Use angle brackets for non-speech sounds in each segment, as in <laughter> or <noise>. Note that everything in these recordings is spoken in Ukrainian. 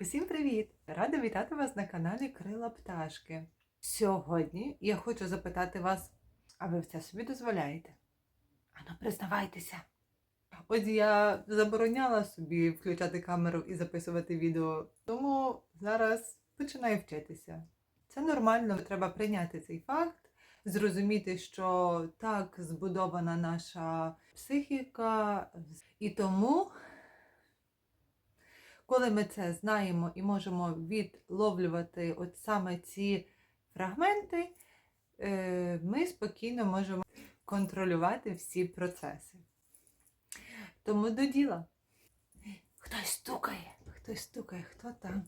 Усім привіт! Рада вітати вас на каналі Крила Пташки. Сьогодні я хочу запитати вас, а ви це собі дозволяєте? Ану, признавайтеся. Ось я забороняла собі включати камеру і записувати відео, тому зараз починаю вчитися. Це нормально, треба прийняти цей факт, зрозуміти, що так збудована наша психіка, і тому коли ми це знаємо і можемо відловлювати от саме ці фрагменти, е, ми спокійно можемо контролювати всі процеси. Тому до діла. Хтось стукає, хтось стукає, хто там?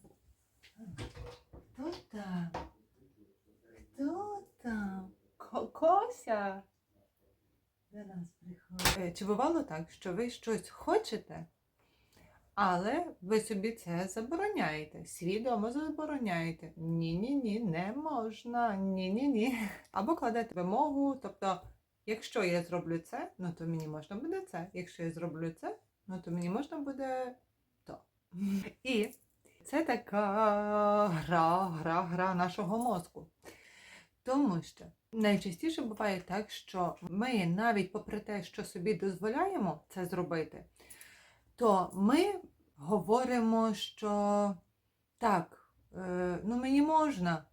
Хто там? Хто там? Ко- Кося? До нас приходить. Е, Чи бувало так, що ви щось хочете, але ви собі це забороняєте, свідомо забороняєте. Ні-ні-ні, не можна. Ні-ні-ні. <laughs> Або кладете вимогу, тобто, якщо я зроблю це, ну то мені можна буде це. Якщо я зроблю це, ну то мені можна буде то. <laughs> І це така гра, гра, гра нашого мозку. Тому що найчастіше буває так, що ми навіть попри те, що собі дозволяємо це зробити, то ми говоримо, що так, е, ну мені можна,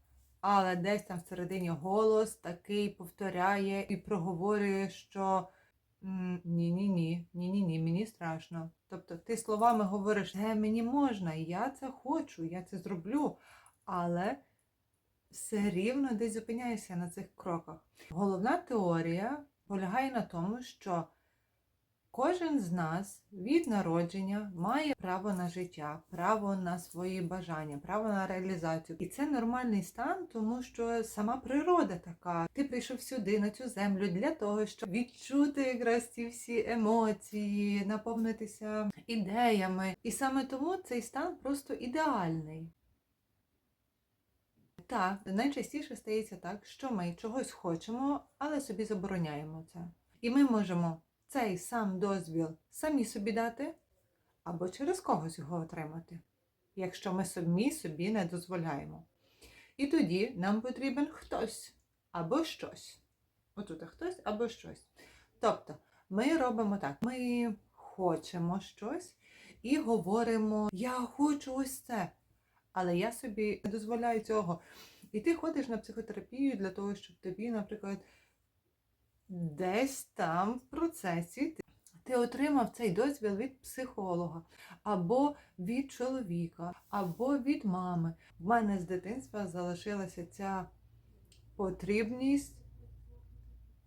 але десь там всередині голос такий повторяє і проговорює, що ні-ні-ні, ні-ні-ні, мені страшно. Тобто ти словами говориш, е, мені можна, я це хочу, я це зроблю, але все рівно десь зупиняєшся на цих кроках. Головна теорія полягає на тому, що Кожен з нас від народження має право на життя, право на свої бажання, право на реалізацію. І це нормальний стан, тому що сама природа така. Ти прийшов сюди, на цю землю, для того, щоб відчути якраз ці всі емоції, наповнитися ідеями. І саме тому цей стан просто ідеальний. Так, найчастіше стається так, що ми чогось хочемо, але собі забороняємо це. І ми можемо цей сам дозвіл самі собі дати, або через когось його отримати, якщо ми самі собі не дозволяємо. І тоді нам потрібен хтось або щось. Отут хтось або щось. Тобто, ми робимо так: ми хочемо щось і говоримо: Я хочу ось це. Але я собі не дозволяю цього. І ти ходиш на психотерапію для того, щоб тобі, наприклад, десь там в процесі ти, отримав цей дозвіл від психолога, або від чоловіка, або від мами. В мене з дитинства залишилася ця потрібність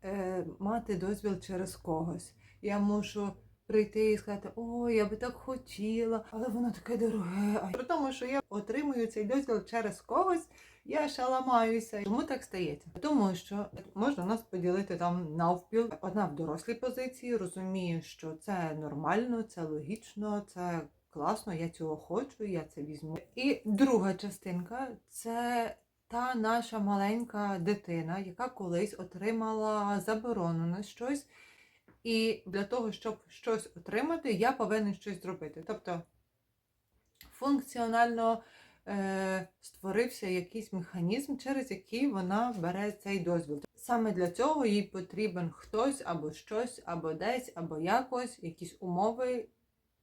е, мати дозвіл через когось. Я мушу прийти і сказати, о, я би так хотіла, але воно таке дороге. При тому, що я отримую цей дозвіл через когось, я ще ламаюся. Чому так стається? Тому що можна нас поділити там навпіл. Одна в дорослій позиції розуміє, що це нормально, це логічно, це класно, я цього хочу, я це візьму. І друга частинка це. Та наша маленька дитина, яка колись отримала заборону на щось, і для того, щоб щось отримати, я повинен щось зробити. Тобто функціонально е, створився якийсь механізм, через який вона бере цей дозвіл. Саме для цього їй потрібен хтось або щось, або десь, або якось, якісь умови,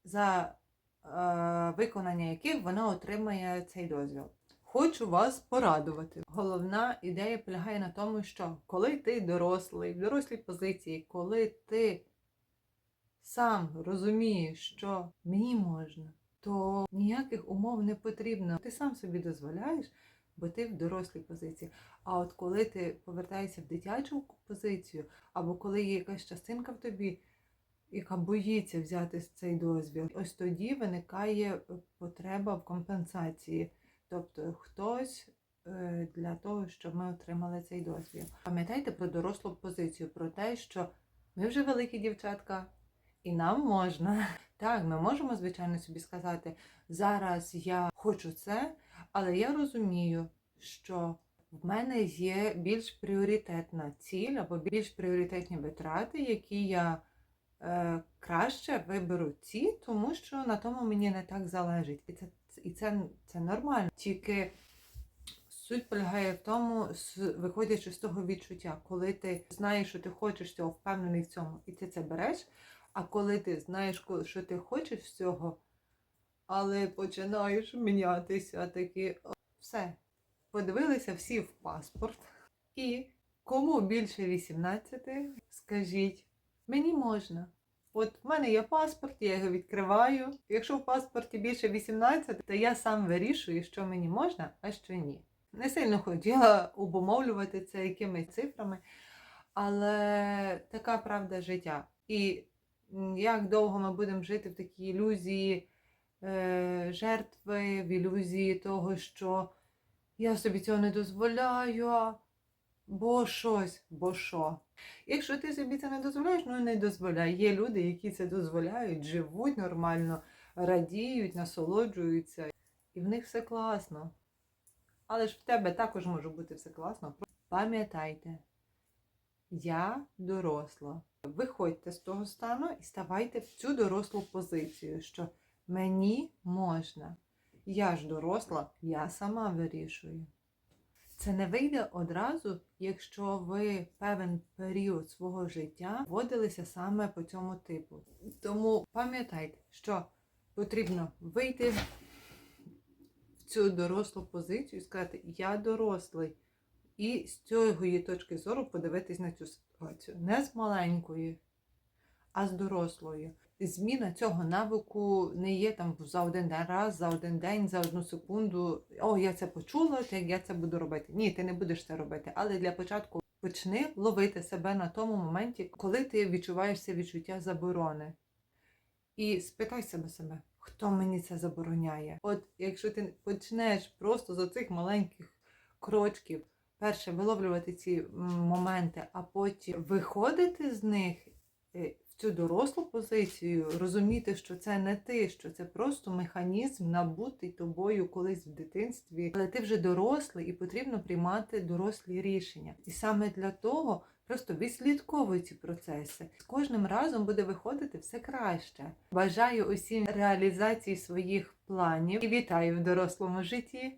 за е, виконання яких вона отримає цей дозвіл. Хочу вас порадувати. Головна ідея полягає на тому, що коли ти дорослий, в дорослій позиції, коли ти сам розумієш, що мені можна, то ніяких умов не потрібно. Ти сам собі дозволяєш, бо ти в дорослій позиції. А от коли ти повертаєшся в дитячу позицію, або коли є якась частинка в тобі, яка боїться взяти цей дозвіл, ось тоді виникає потреба в компенсації. Тобто хтось е, для того, щоб ми отримали цей дозвіл. Пам'ятайте про дорослу позицію, про те, що ми вже великі дівчатка, і нам можна. <laughs> Так, ми можемо, звичайно, собі сказати, зараз я хочу це, але я розумію, що в мене є більш пріоритетна ціль або більш пріоритетні витрати, які я е, краще виберу ці, тому що на тому мені не так залежить. І це, і це, це нормально. Тільки суть полягає в тому, виходячи з того відчуття, коли ти знаєш, що ти хочеш цього, впевнений в цьому, і ти це береш. А коли ти знаєш, що ти хочеш цього, але починаєш мінятися, такі все. Подивилися всі в паспорт. І кому більше 18, скажіть, мені можна. От в мене є паспорт, я його відкриваю. Якщо в паспорті більше 18, то я сам вирішую, що мені можна, а що ні. Не сильно хотіла обумовлювати це якимись цифрами, але така правда життя. І як довго ми будемо жити в такій ілюзії е, жертви, в ілюзії того, що я собі цього не дозволяю, бо щось, бо що. Якщо ти собі це не дозволяєш, ну не дозволяй. Є люди, які це дозволяють, живуть нормально, радіють, насолоджуються, і в них все класно. Але ж в тебе також може бути все класно. Пам'ятайте, я доросла. Виходьте з того стану і ставайте в цю дорослу позицію, що мені можна. Я ж доросла, я сама вирішую. Це не вийде одразу, якщо ви певен період свого життя водилися саме по цьому типу. Тому пам'ятайте, що потрібно вийти в цю дорослу позицію і сказати, я дорослий. І з цієї точки зору подивитись на цю ситуацію. Не з маленької, а з дорослої. Зміна цього навику не є там за один раз, за один день, за одну секунду. О, я це почула, так я це буду робити. Ні, ти не будеш це робити. Але для початку почни ловити себе на тому моменті, коли ти відчуваєш це відчуття заборони. І спитай себе себе, хто мені це забороняє. От якщо ти почнеш просто з оцих маленьких крочків, перше виловлювати ці моменти, а потім виходити з них е, цю дорослу позицію, розуміти, що це не ти, що це просто механізм, набутий тобою колись в дитинстві, але ти вже дорослий і потрібно приймати дорослі рішення. І саме для того просто відслідковуй ці процеси. З кожним разом буде виходити все краще. Бажаю усім реалізації своїх планів і вітаю в дорослому житті.